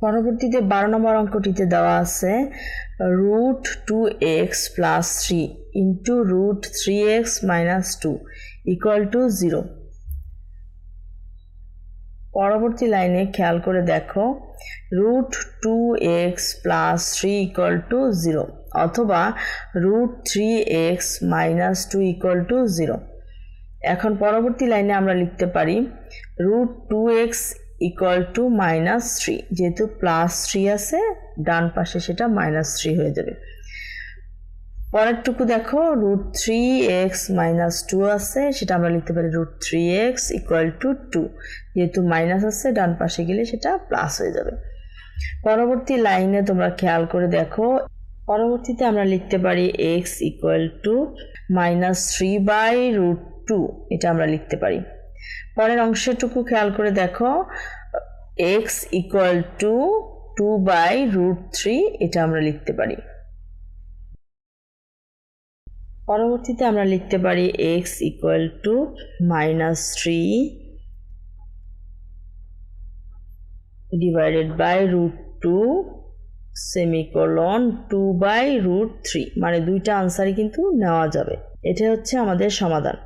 পরবর্তীতে বারো নম্বর অঙ্কটিতে দেওয়া আছে root two x plus three into root three x minus two equal to zero পরবর্তী লাইনে খেয়াল করে দেখো root two x plus three equal to zero অথবা root three x minus two equal to zero এখন পরবর্তী লাইনে আমরা লিখতে পারি root two x equal to minus three যেহেতু প্লাস থ্রি আছে, ডান পাশে সেটা মাইনাস থ্রি হয়ে যাবে। পরেরটুকু দেখো root three x minus two আছে, সেটা আমরা লিখতে পারি root three x equal to two two minus আছে, ডান পাশে গেলে সেটা প্লাস হয়ে যাবে। পরবর্তী লাইনে তোমরা খেয়াল করে দেখো, পরবর্তীতে আমরা লিখতে পারি x equal to minus three by root two এটা আমরা লিখতে পারি। পরের অংশটুকু খেয়াল করে দেখো। X equal to two by root three এটা আমরা লিখতে পারি। পরবর্তীতে আমরা লিখতে পারি x equal to minus three divided by root two semicolon two by root three মানে দুইটা আনসারই কিন্তু নেওয়া যাবে। এটা হচ্ছে আমাদের সমাধান।